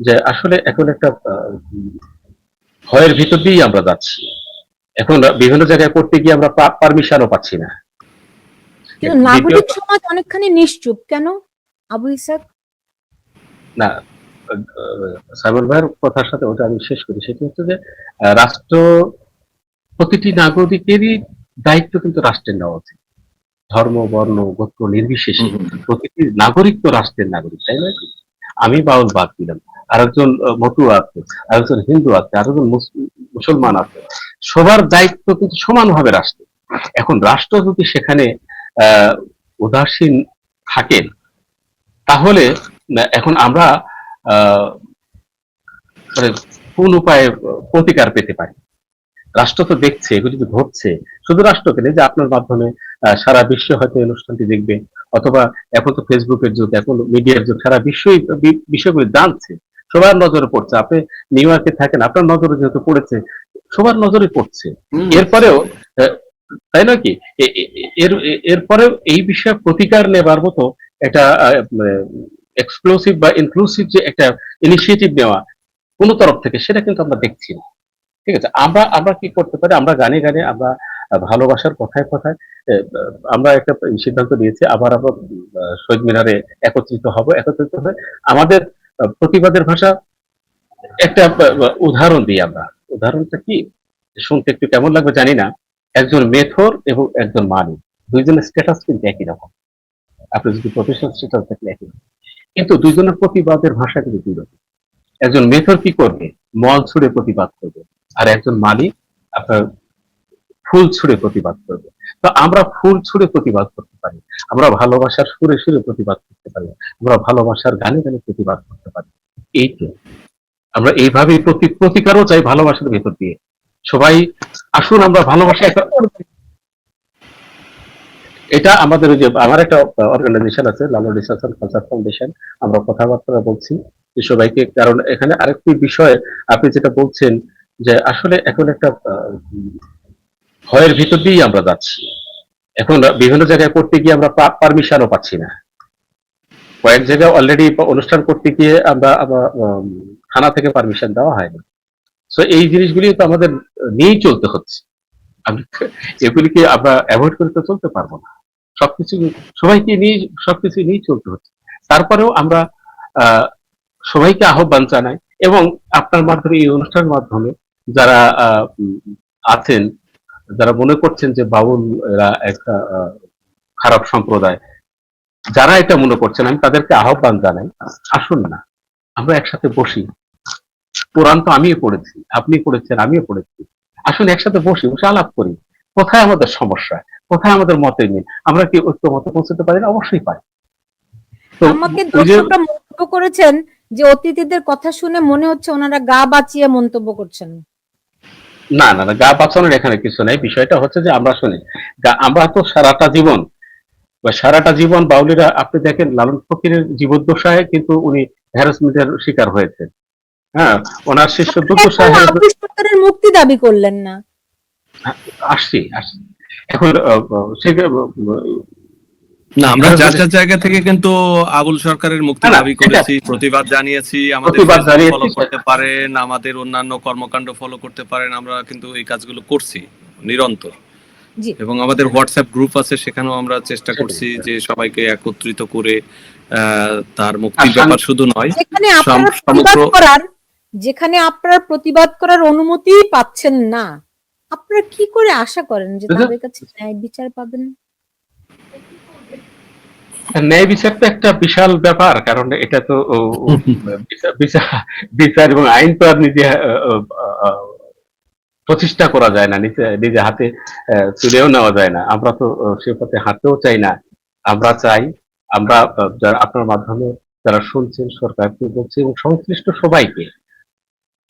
যে আসলে এখন একটা আহ, ভয়ের ভিতর দিয়েই আমরা যাচ্ছি। এখন বিভিন্ন জায়গায় করতে গিয়ে আমরা পারমিশনও পাচ্ছি না। কিন্তু নাগরিক সমাজ অনেকখানি নিশ্চুপ কেন? আবু ইসাক? না আহ, ভাইয়ের কথার সাথে ওটা আমি শেষ করি। সেটা হচ্ছে যে আহ, রাষ্ট্র প্রতিটি নাগরিকেরই দায়িত্ব কিন্তু রাষ্ট্রের নেওয়া উচিত। ধর্ম বর্ণ গোত্র নির্বিশেষে প্রতিটি নাগরিক তো রাষ্ট্রের নাগরিক তাই না আমি বাউল বাদ দিলাম। আরেকজন মতুয়া আছে, আরেকজন হিন্দু আছে, আরেকজন মুস- মুসলমান আছে। সবার দায়িত্ব কিন্তু সমানভাবে রাষ্ট্র। এখন রাষ্ট্র যদি সেখানে উদাসীন থাকেন, তাহলে এখন আমরা মানে কোন উপায়ে, প্রতিকার পেতে পারি? রাষ্ট্র তো দেখছে, এগুলো যদি ঘটছে, শুধু রাষ্ট্রকে যে আপনার মাধ্যমে সারা বিশ্ব হয়তো অনুষ্ঠানটি দেখবে অথবা এখন তো ফেসবুকের যুগ, এখন মিডিয়ার যুগ, সারা বিশ্বই বিষয়গুলি জানছে। সবার নজরে পড়ছে। আপনি নিউ ইয়র্কে থাকেন আপনার নজরে যেহেতু পড়েছে সবার নজরে পড়ছে। এরপরেও তাই নয় কি? এর এরপরেও এই বিষয়ে প্রতিকার নেবার মতো একটা এক্সক্লুসিভ বা ইনক্লুসিভ যে একটা ইনিশিয়েটিভ নেওয়া কোন তরফ থেকে সেটা কিন্তু আমরা দেখছি না। ঠিক আছে? আমরা আমরা কি করতে পারি? আমরা গানে গানে আমরা ভালোবাসার কথায় কথায় আমরা একটা সিদ্ধান্ত নিয়েছি আবার আমরা শহীদ মিনারে একত্রিত হব। একত্রিত হয়ে আমাদের প্রতিবাদের ভাষা। একটা উদাহরণ দিই আমরা। উদাহরণটা কি? শুনতে একটু কেমন লাগবে জানি না। একজন মেথর এবং একজন মালিক দুইজনের স্ট্যাটাস কিন্তু একই রকম। আপনি যদি প্রফেশনাল স্ট্যাটাস দেখলে একই রকম। কিন্তু দুইজনের প্রতিবাদের ভাষা কিন্তু দুই রকম। একজন মেথর কি করবে? মল ছুড়ে প্রতিবাদ করবে। আর একজন মালিক আপনার ফুল ছুড়ে প্রতিবাদ করবে। তো আমরা ফুল ছুড়ে প্রতিবাদ করতে পারি। আমরা ভালোবাসার সুরে সুরে প্রতিবাদ করতে পারি। আমরা ভালোবাসার গানে গানে প্রতিবাদ করতে পারি। এই তো। আমরা এইভাবে প্রতিকারও চাই ভালোবাসার ভেতর দিয়ে। সবাই আসুন, আমরা ভালোবাসা এটা আমাদের যে, আমার একটা অর্গানাইজেশন আছে, লালন রিসার্চ কালচার ফাউন্ডেশন আমরা কথাবার্তা বলছি যে সবাইকে, কারণ এখানে আরেকটি বিষয় আপনি যেটা বলছেন যে আসলে এখন একটা ভয়ের ভিতর দিয়েই আমরা যাচ্ছি। এখন বিভিন্ন জায়গায় করতে গিয়ে আমরা পারমিশনও পাচ্ছি না। কয়েক জায়গায় অলরেডি অনুষ্ঠান করতে গিয়ে আমরা থানা থেকে পারমিশন দেওয়া হয়নি তো এই জিনিসগুলি তো আমাদের নিয়েই চলতে হচ্ছে। এগুলিকে আমরা অ্যাভয়েড করে তো চলতে পারব না। সবকিছু সবাইকে নিয়ে, সবকিছু নিয়ে চলতে হচ্ছে। তারপরেও আমরা সবাইকে আহ্বান জানাই এবং আপনার মাধ্যমে, এই অনুষ্ঠানের মাধ্যমে যারা আছেন যারা মনে করছেন যে বাউল এরা একটা খারাপ সম্প্রদায় যারা এটা মনে করছেন আমি তাদেরকে আহ্বান জানাই আসুন না আমরা একসাথে বসি। কোরআন তো আমিও পড়েছি আপনি পড়েছেন আমিও পড়েছি। আসুন একসাথে বসি বসে আলাপ করি। কোথায় আমাদের সমস্যা? কোথায় আমাদের মতে মিল? আমরা কি ঐক্য মতে পৌঁছতে পারি না? অবশ্যই পারি। আমাকে দর্শকরা মন্তব্য করেছেন যে অতিথিদের কথা শুনে মনে হচ্ছে ওনারা গা বাঁচিয়ে মন্তব্য করছেন। না না না গা বাঁচানোর এখানে কিছু নেই। বিষয়টা হচ্ছে যে আমরা শুনি আমরা তো সারাটা জীবন বা সারাটা জীবন বাউলিরা আপনি দেখেন লালন ফকিরের জীবদ্দশায় কিন্তু উনি হ্যারাসমেন্টের শিকার হয়েছেন। হ্যাঁ ওনার শিষ্য দুর্দশায় মুক্তি দাবি করলেন না। আসছি আসছি। এখন না আমরা যার যার জায়গা থেকে কিন্তু আবুল সরকারের মুক্তি দাবি করেছি প্রতিবাদ জানিয়েছি আমাদের ফলো করতে পারেন আমাদের অন্যান্য কর্মকাণ্ড ফলো করতে পারেন আমরা কিন্তু এই কাজগুলো করছি নিরন্তর। এবং আমাদের হোয়াটসঅ্যাপ গ্রুপ আছে সেখানেও আমরা চেষ্টা করছি যে সবাইকে একত্রিত করে আহ, তার মুক্তির ব্যাপার শুধু নয় যেখানে সমগ্র- করার যেখানে আপনারা প্রতিবাদ করার অনুমতি পাচ্ছেন না আপনারা কি করে আশা করেন যে তাদের কাছে ন্যায় বিচার পাবেন? ন্যায় বিচার তো একটা বিশাল ব্যাপার, কারণ এটা তো বিচার- এবং আইন তো আর নিজে প্রতিষ্ঠা করা যায় না, নিজে হাতে তুলেও নেওয়া যায় না। আমরা তো সে পথে হাঁটতেও চাই না। আমরা চাই, আমরা আপনার মাধ্যমে যারা শুনছেন সরকারকে বলছে এবং সংশ্লিষ্ট সবাইকে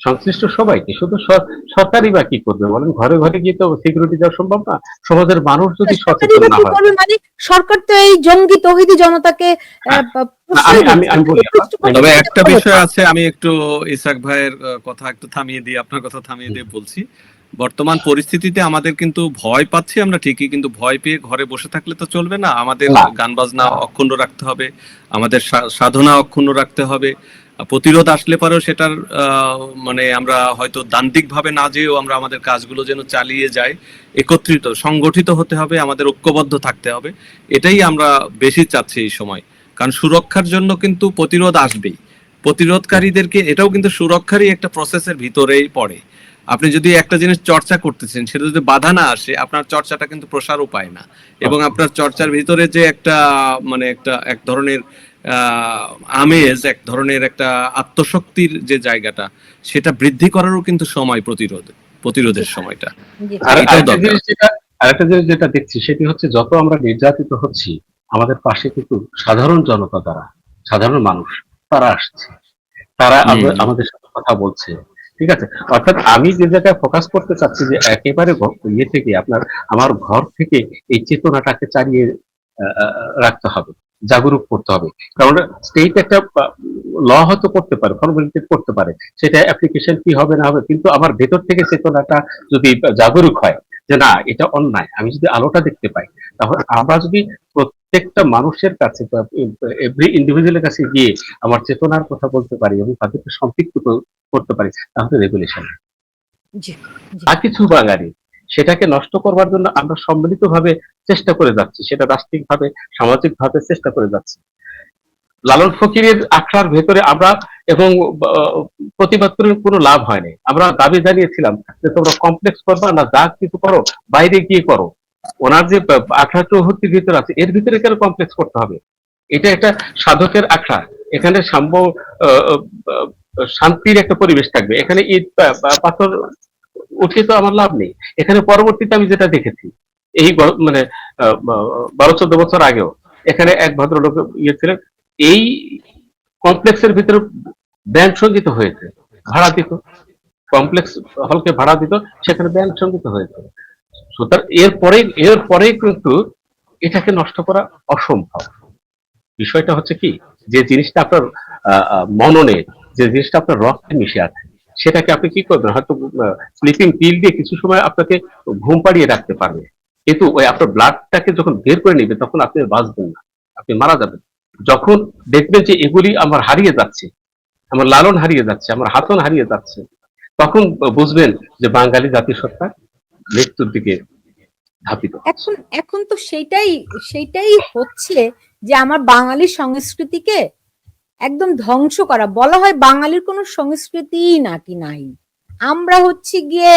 সংশ্লিষ্ট সবাইকে শুধু সর- সরকারই বা কি করবে বলেন? ঘরে ঘরে গিয়ে তো সিকিউরিটি দেওয়া সম্ভব না। সমাজের মানুষ যদি সচেতন না হয়। মানে সরকার তো এই জঙ্গি তৌহিদি জনতাকে তবে একটা বিষয় আছে আমি একটু ইসাক ভাইয়ের কথা একটু থামিয়ে দিয়ে আপনার কথা থামিয়ে দিয়ে বলছি। বর্তমান পরিস্থিতিতে আমাদের কিন্তু ভয় পাচ্ছি আমরা ঠিকই কিন্তু ভয় পেয়ে ঘরে বসে থাকলে তো চলবে না। আমাদের গান বাজনা অক্ষুণ্ণ রাখতে হবে আমাদের সা- সাধনা অক্ষুণ্ণ রাখতে হবে। প্রতিরোধ আসলে পরেও সেটার মানে আমরা হয়তো দান্তিক ভাবে না যেও আমরা আমাদের কাজগুলো যেন চালিয়ে যাই। একত্রিত সংগঠিত হতে হবে আমাদের ঐক্যবদ্ধ থাকতে হবে। এটাই আমরা বেশি চাচ্ছি এই সময়। কারণ সুরক্ষার জন্য কিন্তু প্রতিরোধ আসবেই। প্রতিরোধকারীদেরকে এটাও কিন্তু সুরক্ষারই একটা প্রসেসের ভিতরেই পড়ে। আপনি যদি একটা জিনিস চর্চা করতেছেন সেটা যদি বাধা না আসে আপনার চর্চাটা কিন্তু প্রসারও পায় না। এবং আপনার চর্চার ভিতরে যে একটা মানে একটা এক ধরনের আমেজ এক ধরনের একটা আত্মশক্তির যে জায়গাটা সেটা বৃদ্ধি করারও কিন্তু সময় প্রতিরোধ প্রতিরোধের সময়টা। আরেকটা জিনিস যেটা আরেকটা জিনিস যেটা দেখছি সেটি হচ্ছে যত আমরা নির্যাতিত হচ্ছি আমাদের পাশে কিন্তু সাধারণ জনতা দ্বারা সাধারণ মানুষ তারা আসছে। তারা আমাদের সাথে কথা বলছে। ঠিক আছে? অর্থাৎ আমি যে জায়গায় ফোকাস করতে চাচ্ছি যে একেবারে ইয়ে থেকে আপনার আমার ঘর থেকে এই চেতনাটাকে চালিয়ে রাখতে হবে। জাগরুক করতে হবে। কারণ স্টেট একটা ল হয়তো করতে পারে ফর্মালিটি করতে পারে। সেটা অ্যাপ্লিকেশন কি হবে না হবে কিন্তু আমার ভেতর থেকে চেতনাটা যদি জাগরুক হয় যে না এটা অন্যায় আমি যদি আলোটা দেখতে পাই তাহলে আমরা যদি প্রত্যেকটা মানুষের কাছে এভরি ইন্ডিভিজুয়ালের কাছে গিয়ে আমার চেতনার কথা বলতে পারি এবং তাদেরকে সম্পৃক্ত করতে পারি তাহলে রেগুলেশন আর কিছু বাঙালি সেটাকে নষ্ট করবার জন্য আমরা সম্মিলিত ভাবে চেষ্টা করে যাচ্ছি, সেটা রাষ্ট্রিক ভাবে সামাজিক ভাবে চেষ্টা করে যাচ্ছি। লালন ফকিরের আখড়ার ভেতরে আমরা এবং প্রতিবাদ করে কোনো লাভ হয়নি। আমরা দাবি জানিয়েছিলাম যে তোমরা কমপ্লেক্স করবা না, যা কিছু করো, বাইরে গিয়ে করো। ওনার যে আখড়া চৌহত্তির ভিতরে আছে, এর ভিতরে কেন কমপ্লেক্স করতে হবে? এটা একটা সাধকের আখড়া। এখানে সাম্য শান্তির একটা পরিবেশ থাকবে। এখানে পা- পাথর উঠে তো আমার লাভ নেই। এখানে পরবর্তীতে আমি যেটা দেখেছি, এই মানে বারো চোদ্দ বছর আগেও এখানে এক ভদ্রলোক ইয়ে ছিলেন, এই কমপ্লেক্সের ভিতরে ব্যান্ড সংগীত হয়েছে, ভাড়া দিত। কমপ্লেক্স হলকে ভাড়া দিত, সেখানে ব্যান্ড সংগীত হয়েছে। সুতরাং এরপরে এরপরে কিন্তু এটাকে নষ্ট করা অসম্ভব। বিষয়টা হচ্ছে কি, যে জিনিসটা আপনার মননে, যে জিনিসটা আপনার রক্তে মিশে আছে সেটাকে আপনি কি করবেন? হয়তো স্লিপিং পিল দিয়ে কিছু সময় আপনাকে ঘুম পাড়িয়ে রাখতে পারবে। কিন্তু ওই আপনার ব্লাডটাকে যখন বের করে নেবে, তখন আপনি বাঁচবেন না। আপনি মারা যাবেন। যখন দেখবেন যে এগুলি আমার হারিয়ে যাচ্ছে, আমার লালন হারিয়ে যাচ্ছে, আমার হাতন হারিয়ে যাচ্ছে, তখন বুঝবেন যে বাঙালি জাতিসত্তা মৃত্যুর দিকে ধাপিত। এখন এখন তো সেইটাই সেইটাই হচ্ছে যে আমার বাঙালি সংস্কৃতিকে একদম ধ্বংস করা। বলা হয় বাঙালির কোনো সংস্কৃতি নাকি নাই। আমরা হচ্ছে গিয়ে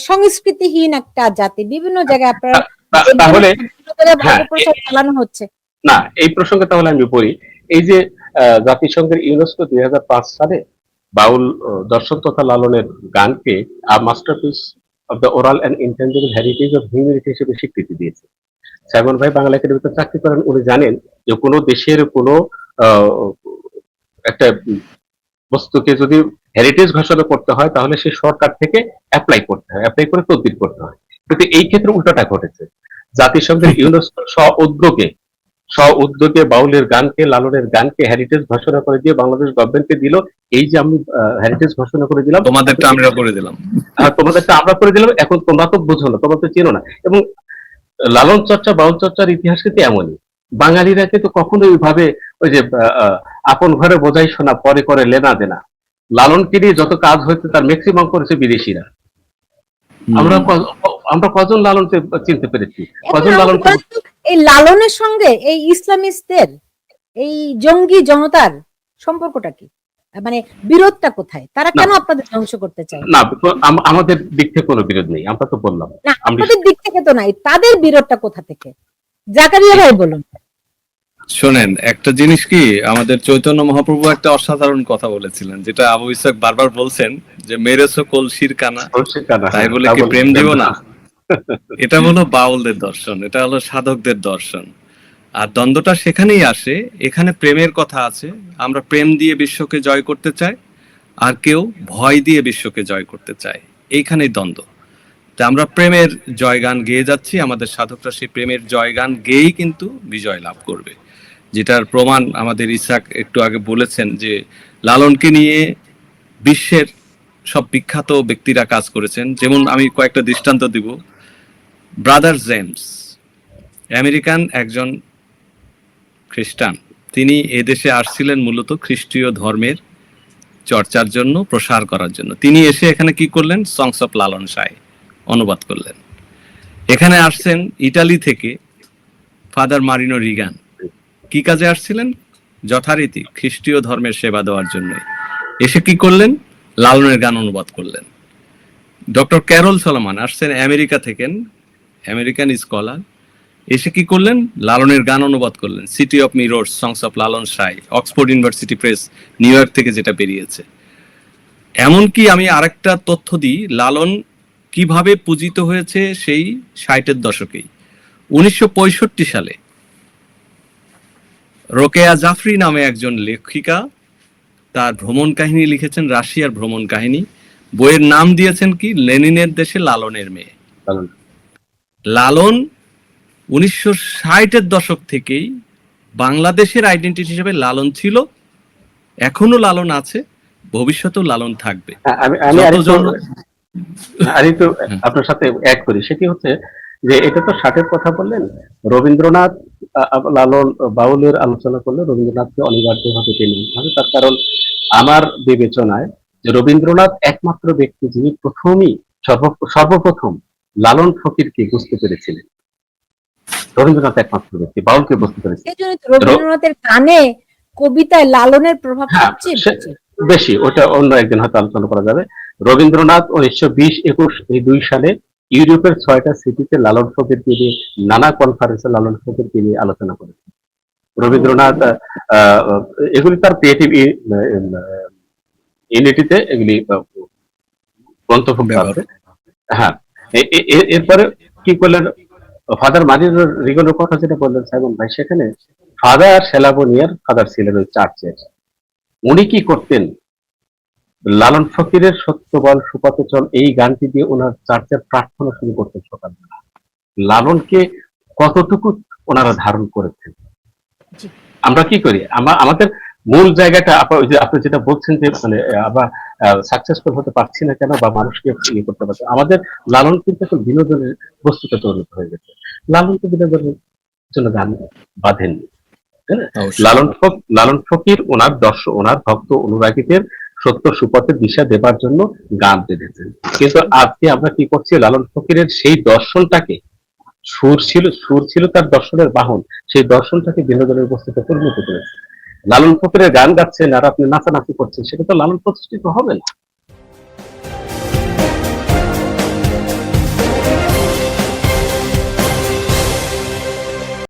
সংস্কৃতিহীন একটা জাতি। বিভিন্ন জায়গায় আপনারা তাহলে হ্যাঁ, চালানো হচ্ছে। না এই প্রসঙ্গে তাহলে আমি বলি এই যে জাতিসংঘের ইউনেস্কো দুই সালে বাউল দর্শন তথা লালনের গানকে masterpiece of the oral and intensive heritage of humanity হিসেবে স্বীকৃতি দিয়েছে। সাইমন ভাই বাংলা একাডেমিতে চাকরি করেন উনি জানেন যে কোনো দেশের কোনো আহ, একটা বস্তুকে যদি হেরিটেজ ঘোষণা করতে হয় তাহলে সে সরকার থেকে অ্যাপ্লাই করতে হয় অ্যাপ্লাই করে তদবির করতে হয়। কিন্তু এই ক্ষেত্রে উল্টাটা ঘটেছে। জাতিসংঘের ইউনেস্কো স্ব উদ্যোগে স্ব উদ্যোগে বাউলের গানকে লালনের গানকে হেরিটেজ ঘোষণা করে দিয়ে বাংলাদেশ গভর্নমেন্টকে দিল এই যে আমি হেরিটেজ ঘোষণা করে দিলাম। তোমাদেরটা আমরা করে দিলাম। আর তোমাদেরটা আমরা করে দিলাম এখন তোমরা তো বুঝো না তোমরা তো চেনো না। এবং লালন চর্চা বাউল চর্চার ইতিহাস কিন্তু এমনই। বাঙালিরা কিন্তু কখনো ওইভাবে ওই যে আপন ঘরে বোঝাই শোনা পরে করে লেনা দেনা। লালনকে নিয়ে যত কাজ হয়েছে তার ম্যাক্সিমাম করেছে বিদেশিরা। আমরা ক- আমরা কজন লালনকে চিনতে পেরেছি? কজন তো, এই লালনের সঙ্গে এই ইসলামিস্টদের এই জঙ্গি জনতার সম্পর্কটা কি? মানে বিরোধটা কোথায়? তারা কেন আপনাদের ধ্বংস করতে চায়? না আমাদের দিক থেকে কোনো বিরোধ নেই আমরা তো বললাম। না আপনাদের দিক থেকে তো নাই। তাদের বিরোধটা কোথা থেকে? জাকারিয়া ভাই বলুন। শোনেন একটা জিনিস কি আমাদের চৈতন্য মহাপ্রভু একটা অসাধারণ কথা বলেছিলেন যেটা আবু ইসাক বারবার বলছেন যে মেরেছো কলসির কানা। তাই বলে কি প্রেম দিব না। এটা হলো বাউলদের দর্শন এটা হলো সাধকদের দর্শন। আর দ্বন্দ্বটা সেখানেই আসে এখানে প্রেমের কথা আছে আমরা প্রেম দিয়ে বিশ্বকে জয় করতে চাই আর কেউ ভয় দিয়ে বিশ্বকে জয় করতে চায় এইখানেই দ্বন্দ্ব। তা আমরা প্রেমের জয়গান গেয়ে যাচ্ছি আমাদের সাধকরা সেই প্রেমের জয়গান গেয়েই কিন্তু বিজয় লাভ করবে। যেটার প্রমাণ আমাদের ইসাক একটু আগে বলেছেন যে লালনকে নিয়ে বিশ্বের সব বিখ্যাত ব্যক্তিরা কাজ করেছেন। যেমন আমি কয়েকটা দৃষ্টান্ত দিব। ব্রাদার জেমস, আমেরিকান একজন খ্রিস্টান। তিনি এদেশে আসছিলেন মূলত খ্রিস্টীয় ধর্মের চর্চার জন্য, প্রসার করার জন্য। তিনি এসে এখানে কি করলেন? সংস অফ লালন সাই অনুবাদ করলেন। এখানে আসছেন ইটালি থেকে ফাদার মারিনো রিগান। কি কাজে আসছিলেন? যথারীতি খ্রিস্টীয় ধর্মের সেবা দেওয়ার জন্য। এসে কি করলেন? লালনের গান অনুবাদ করলেন। ডক্টর ক্যারল সলমান আসছেন আমেরিকা থেকে আমেরিকান স্কলার। এসে কি করলেন? লালনের গান অনুবাদ করলেন। City of mirrors, songs of Lalon Sai, Oxford University Press, New York থেকে যেটা বেরিয়েছে। এমনকি আমি আরেকটা তথ্য দিই, লালন কীভাবে পূজিত হয়েছে সেই ষাটের দশকেই। উনিশশো পঁয়ষট্টি সালে রোকেয়া জাফরি নামে একজন লেখিকা তার ভ্রমণ কাহিনী লিখেছেন রাশিয়ার ভ্রমণ কাহিনী। বইয়ের নাম দিয়েছেন কি? লেনিনের দেশে লালনের মেয়ে। লালন। উনিশশো ষাটের দশক থেকেই বাংলাদেশের আইডেন্টিটি হিসেবে লালন ছিল। এখনও লালন আছে ভবিষ্যতেও লালন থাকবে। হ্যাঁ, আমি আরেকটু আপনার সাথে এক করি। সেটি হচ্ছে যে এটা তো ষাটের কথা বললেন। রবীন্দ্রনাথ লালন বাউলের আলোচনা করলে রবীন্দ্রনাথকে অনিবার্যভাবে টেনে নিতে হবে তার কারণ আমার বিবেচনায় যে রবীন্দ্রনাথ একমাত্র ব্যক্তি যিনি প্রথমই সর্বপ্রথম লালন ফকিরকে বুঝতে পেরেছিলেন। রবীন্দ্রনাথ একমাত্র ব্যক্তি বাউলকে বুঝতে পেরেছিলেন। রবীন্দ্রনাথের গানে কবিতায় লালনের প্রভাব হ্যাঁ। বেশি ওটা অন্য একদিন হয়তো আলোচনা করা যাবে। রবীন্দ্রনাথ উনিশশো বিশ একুশ এই দুই সালে ইউরোপের ছয়টা সিটিতে লালন ফকিরকে নিয়ে নানা কনফারেন্সে লালন ফকিরকে নিয়ে আলোচনা করেছেন। রবীন্দ্রনাথ এগুলি তার ক্রিয়েটিভ ইউনিটিতে এগুলি ব্যবহার। আছে। হ্যাঁ এরপরে কি করলেন? ফাদার মারির রিগনের কথা যেটা বললেন সাইমন ভাই সেখানে ফাদার সেলাবনিয়ার ফাদার ছিলেন ওই চার্চের। উনি কি করতেন? লালন ফকিরের সত্যবল সুপাতে চল এই গানটি দিয়ে ওনার চার্চের প্রার্থনা শুরু করতেন সকালবেলা। লালনকে কতটুকু ওনারা ধারণ করেছেন? আমরা কি করি? আমরা আমাদের মূল জায়গাটা আপনি যেটা বলছেন যে মানে আহ, আবার সাকসেসফুল হতে পারছি না কেন বা মানুষকে ইয়ে করতে পারছি। আমাদের লালন কিন্তু এখন বিনোদনের বস্তুতে পরিণত হয়ে গেছে। লালন তো বিনোদনের জন্য গান বাঁধেননি লালন ফক লালন ফকির ওনার দর্শক ওনার ভক্ত অনুরাগীদের সত্য সুপথের দিশা দেবার জন্য গান বেঁধেছেন। কিন্তু আজকে আমরা কি করছি, লালন ফকিরের সেই দর্শনটাকে, সুর ছিল সুর ছিল তার দর্শনের বাহন, সেই দর্শনটাকে বিনোদনের উপস্থিত পরিণত করেছে। লালন ফকিরের গান গাচ্ছেন আর আপনি নাচানাচি করছেন, সেটা তো লালন প্রতিষ্ঠিত হবে না।